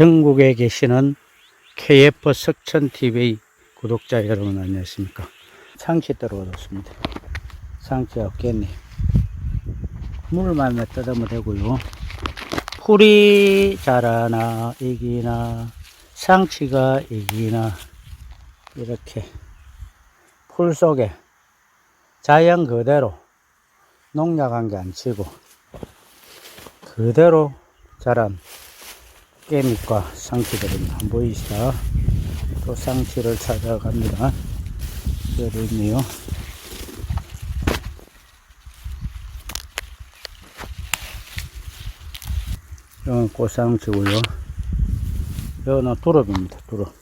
전국에 계시는 KF 석천TV 구독자 여러분 안녕하십니까. 상치 떨어졌습니다. 상치하고 깻잎. 물만 뜯으면 되고요. 풀이 자라나 이기나 상치가 이기나 이렇게 풀 속에 자연 그대로 농약한 게 안 치고 그대로 자란 깨잎과 상치들입니다. 안 보이시다? 또 상치를 찾아갑니다. 여기 있네요. 이건 꽃상치고요. 이거는 두릅입니다. 두릅.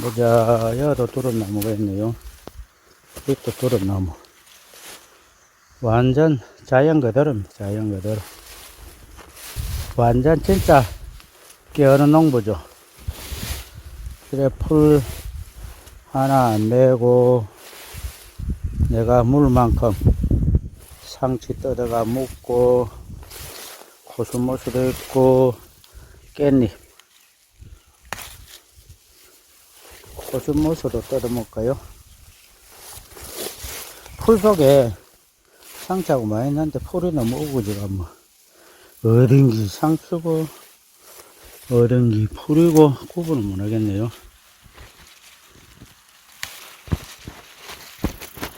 보자, 여도 두릅나무가 있네요. 이것도 두릅나무. 완전 자연 그대로입니다. 자연 그대로. 완전 진짜 깨어는 농부죠. 그래, 풀 하나 안 내고, 내가 물만큼 상치 뜯어가 묻고, 코스모스도 있고, 깻잎. 코스모스도 뜯어먹을까요? 풀 속에 상처하고 많이 났는데 풀이 너무 우거지가 뭐. 어딘기 상추고, 어딘기 풀이고, 구분을 못 하겠네요.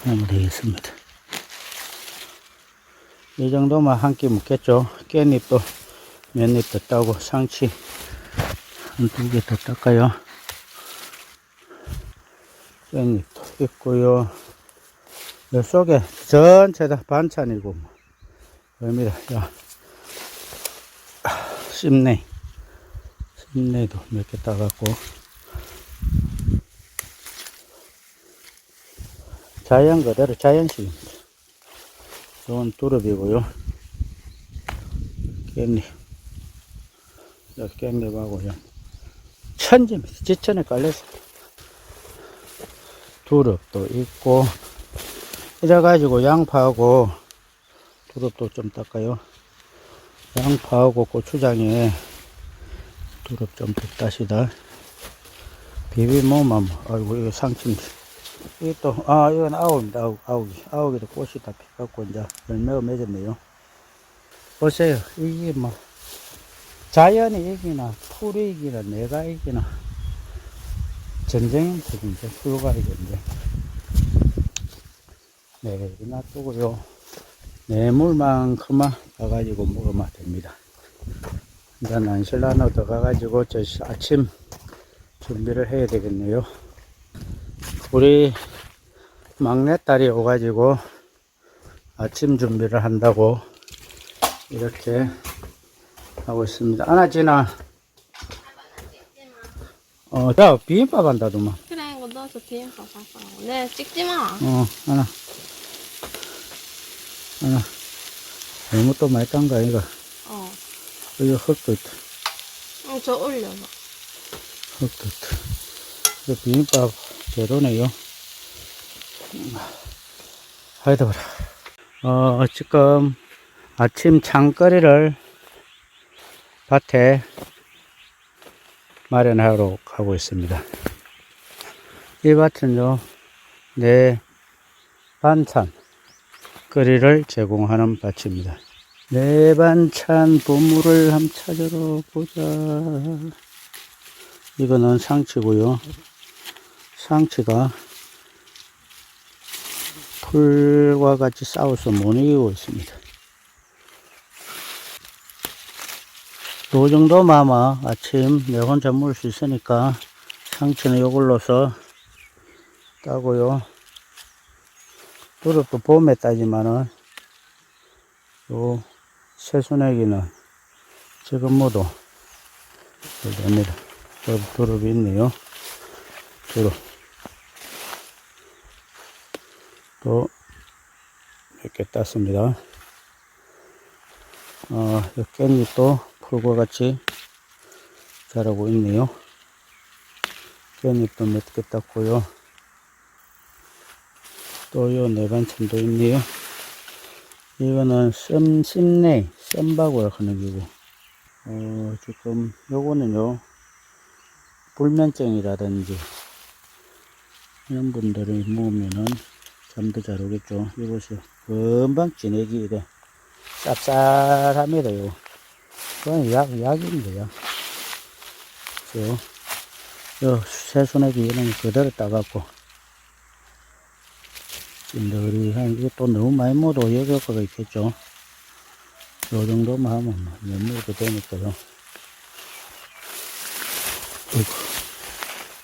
하면 되겠습니다. 이 정도만 한끼 먹겠죠. 깻잎도 몇입더 따고, 상치 한 두 개 더 닦아요. 깻잎도 있고요. 이 속에 전체 다 반찬이고, 뭐. 그럽니다. 야. 씹네. 씹네도 몇 개 따갖고. 자연 그대로 자연식입니다. 이건 두릅이고요. 깻잎. 깻잎하고요. 천지입니다. 지천에 깔려서. 두릅도 있고, 이래가지고 양파하고 두릅도 좀 닦아요. 양파하고 고추장에 두릅 좀 뜯다시다. 비빔모만, 아이고, 이거. 이게 또, 아, 이건 아욱입니다. 아욱, 아욱이. 아욱에도 꽃이 다 피갖고, 이제 열매가 맺었네요. 보세요. 이게 뭐, 자연이 이기나, 풀이 이기나, 내가 이기나, 전쟁입니다, 진짜. 풀과 이건데. 네, 놔두고요. 뇌물만큼만 가가지고 먹으면 됩니다. 이제 난실란으로 들어가가지고 저 아침 준비를 해야 되겠네요. 우리 막내딸이 오가지고 아침 준비를 한다고 이렇게 하고 있습니다. 아나지나, 어, 자, 비빔밥 한다더만. 그래 이거 넣어서 비빔밥 샀어 네 찍지 마 어, 하나. 하나. 너무 또 많이 딴거 아이가? 어. 여기 흙도 있다. 응, 저 올려봐 흙도 있다. 이거 비빔밥 재료네요. 하이다 봐라. 어, 지금 아침 장거리를 밭에 마련하러 가고 있습니다. 이 밭은요, 내 반찬, 거리를 제공하는 밭입니다. 내 반찬 보물을 함 찾으러 보자. 이거는 상치고요. 상치가 풀과 같이 싸워서 못 이기고 있습니다. 요 정도면 아마 아침 내 혼자 먹을 수 있으니까 상치는 요걸로서 따고요. 두릅도 봄에 따지만은 요 새순애기는 지금 모두 됩니다. 여기 두릅이 있네요. 두릅. 또 몇 개 땄습니다. 어, 이 깻잎도 풀과 같이 자라고 있네요. 깻잎도 몇 개 땄고요. 또요 내반찬도 있네요. 이거는 썸, 썸네, 썸바고라 하는 기고. 어, 지금 요거는요, 불면증이라든지 이런 분들이 먹으면은 잠도 잘 오겠죠. 이것이 금방 지내기 이래 쌉쌀합니다. 요. 그건 약, 약입니다. 약. 요, 요 새순하기 이런 거 그대로 따갖고 찐득한 이게 또 너무 많이 먹어도 역효과가 있겠죠. 요 정도만 하면 뭐 면밀도 되니까요.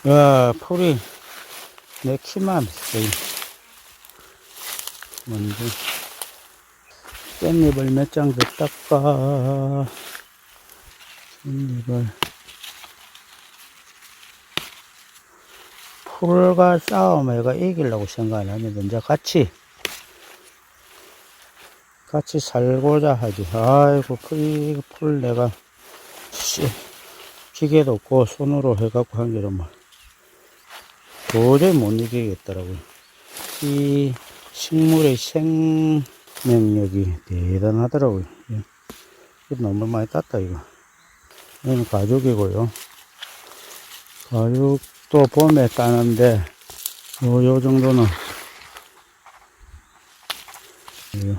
야, 풀이 내 키만 거의. 먼저 깻잎을 몇 장 더 닦아. 깻잎을. 풀과 싸움 애가 이기려고 생각 안 하는데, 이제 같이, 같이 살고자 하지. 아이고, 풀, 이거 풀 내가, 씨, 기계도 없고, 손으로 해갖고 한 게는 뭐, 도저히 못 이기겠더라고요. 이 식물의 생명력이 대단하더라고요. 예. 이거 너무 많이 땄다, 이거. 이건 가죽이고요. 가죽 도 봄에 따는데, 요, 요 정도는, 이거.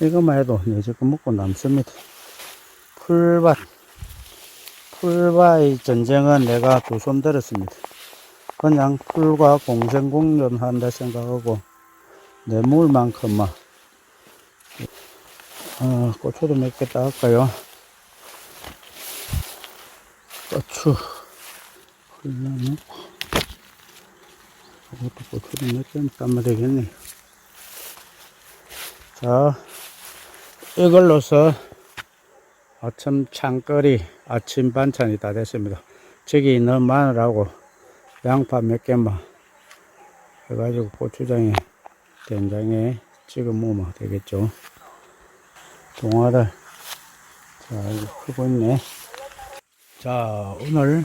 이거만 해도 내 지금 먹고 남습니다. 풀밭, 풀과의 전쟁은 내가 두 손 들었습니다. 그냥 풀과 공생공존한다 생각하고 내 물만큼만 어, 고추도 몇 개 따갈까요? 고추 풀나무 이것도 고추도 몇개 따면 되겠네요. 자, 이걸로서 아침 창거리 아침 반찬이 다 됐습니다. 저기 있는 마늘하고 양파 몇 개만 해가지고 고추장에 된장에 찍어 먹으면 되겠죠. 동화를 자 이거 크고 있네. 자 오늘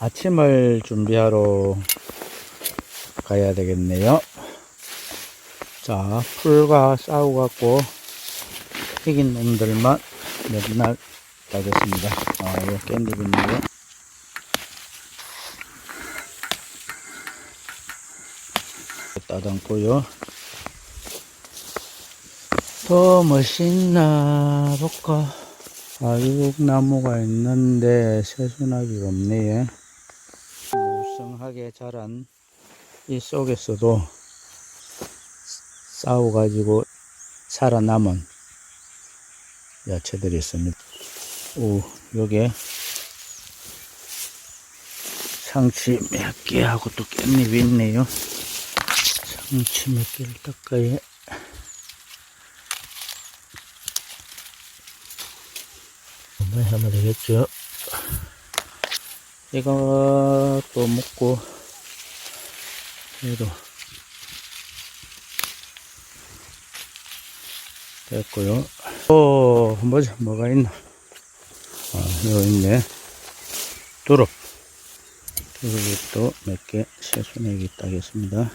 아침을 준비하러 가야 되겠네요. 자 풀과 싸우갖고 튀긴 놈들만 몇날 따겠습니다. 아 이거 깻잎입니다. 따담고요. 더 멋있나 볼까? 아육나무가 있는데 새순하기가 없네. 무성하게 자란 이 속에서도 싸워 가지고 살아남은 야채들이 있습니다. 오, 요게 상치 몇 개하고 또 깻잎이 있네요. 상치 몇 개를 닦아야 많이 하면 되겠죠. 이것도 먹고 얘도 됐고요. 또 뭐지 뭐가 있나? 아 여기 있네. 두릅. 두릅도 몇 개 새순하게 따겠습니다.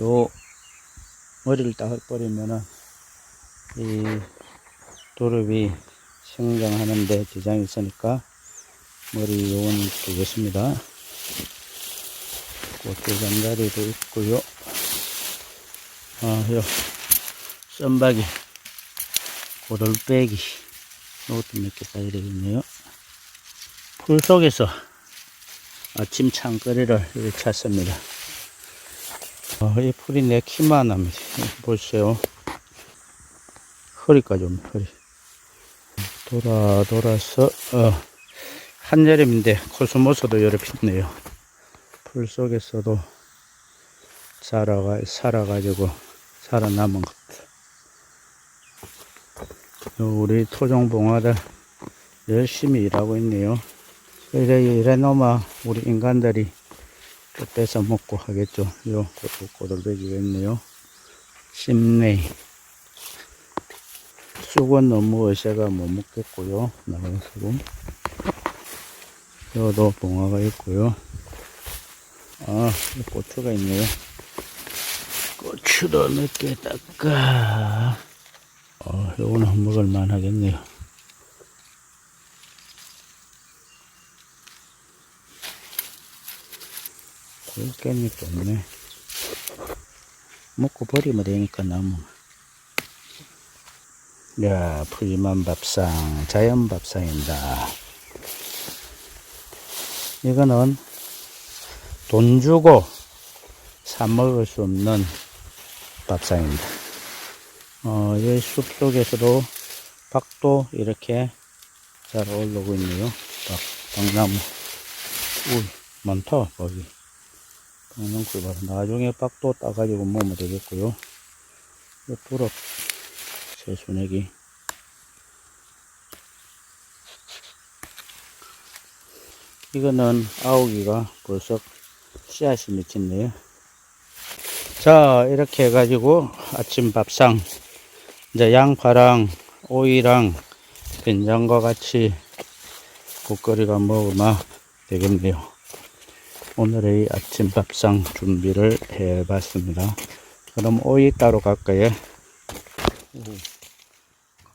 요 머리를 딱 버리면은 이 도릅이 성장하는데 지장이 있으니까 머리 요건 두겠습니다. 고추 잠자리도 있고요. 아, 요 썬박이 고돌빼기 이것도 몇개 따야 되겠네요. 풀 속에서 아침 창거리를 찾습니다. 어, 이 풀이 내 키만 합니다. 보세요. 허리까지 옵니다, 허리. 돌아, 돌아서, 어, 한 여름인데 코스모스도 여러 피네요. 풀 속에서도 살아가, 살아가지고 살아남은 것. 요 우리 토종봉화들 열심히 일하고 있네요. 이래, 이래 놓으면 우리 인간들이 또 뺏어 먹고 하겠죠. 요, 꼬들배기가 있네요. 심내. 쑥은 너무 어시가 못 먹겠고요. 쑥은. 여도 봉화가 있고요. 아, 고추가 있네요. 고추. 고추도 몇개 닦아. 어, 요거는 먹을만 하겠네요. 꿀깻잎도 없네. 먹고 버리면 되니까 나무. 야, 푸짐한 밥상, 자연 밥상입니다. 이거는 돈 주고 사 먹을 수 없는 밥상입니다. 어, 이숲 속에서도 박도 이렇게 잘 올라오고 있네요. 박, 박나무. ui, 많다, 박이. 박나무꿀 봐. 나중에 박도 따가지고 먹으면 되겠고요. 이 부럽, 새순애기. 이거는 아우기가 벌써 씨앗이 맺혔네요. 자, 이렇게 해가지고 아침 밥상, 이제 양파랑 오이랑 된장과 같이 국거리가 먹으면 되겠네요. 오늘의 아침 밥상 준비를 해봤습니다. 그럼 오이 따로 갈까요?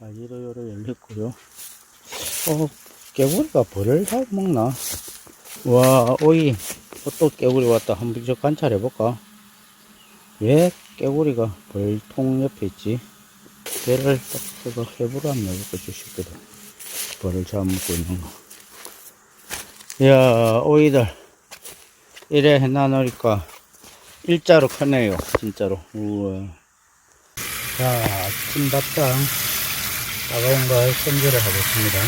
오, 가지로 요로 열렸고요. 어, 깨구리가 벌을 잘 먹나? 와, 오이, 어, 또 깨구리 왔다. 한번 저 관찰해 볼까? 왜 깨구리가 벌통 옆에 있지? 걔를 딱 해부를 한번 해볼까 싶거든. 벌을 잘 먹고 있는 거. 이야, 오이들. 이래 해놔놓으니까 일자로 크네요. 진짜로. 우와. 자, 아침 밥상 따가운 걸 손질을 하겠습니다.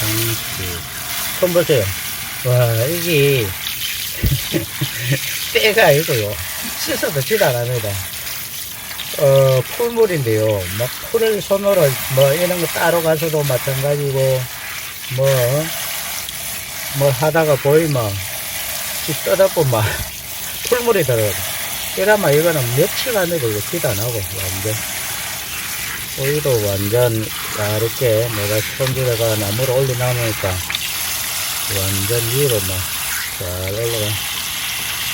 장치. 손 보세요. 와, 이게 때가 아니고요. 씻어도 질 않합니다. 어, 풀물인데요. 막 풀을 손으로 뭐 이런 거 따로 가서도 마찬가지고 뭐, 뭐 하다가 보이면 집 떠다 보면 풀물이 들어가. 이러면 이거는 며칠 안에도 이거 티도 안 하고 완전. 오이도 완전 얇게 내가 손질해가 나무를 올려놓으니까 완전 위로 막잘 올라가.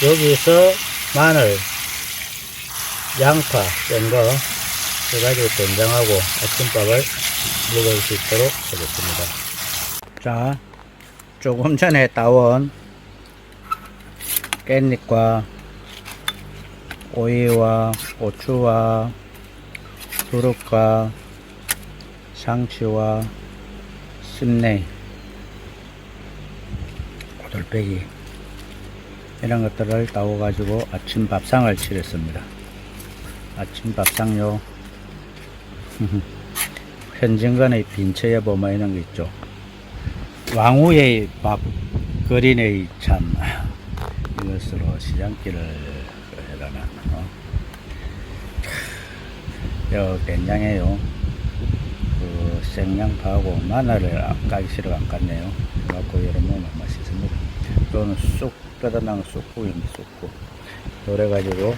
여기서 마늘, 양파, 썬거 해가지고 된장하고 아침밥을 먹을 수 있도록 하겠습니다. 자, 조금 전에 따온 깻잎과 오이와 고추와 두릅과 상추와 씹내 고들빼기 이런 것들을 따오 가지고 아침 밥상을 차렸습니다. 아침 밥상요 현진관의 빈처에 보면 이런 거 있죠. 왕후의 밥 거린의 참 이것으로 시장길을 해라는 어? 요 된장에요. 그 생양파하고 마늘을 안 까기 싫어 안 깠네요. 그래갖고 여러 먹으면 맛있습니다. 또는 쑥 뼈다난 쑥국입니다. 쑥국. 그래 가지고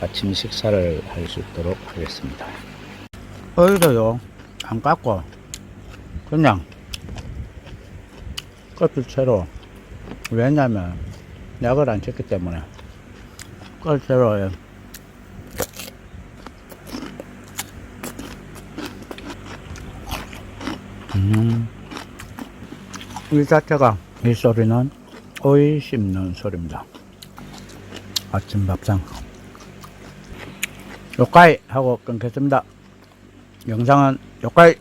아침 식사를 할 수 있도록 하겠습니다. 어이도요 안 깎고 그냥 껍질채로 왜냐면 약을 안 쳤기 때문에 껍질채로 음, 이 자체가 이 소리는 오이 씹는 소리입니다. 아침 밥상. 요까이 하고 끊겠습니다. 영상은 요까이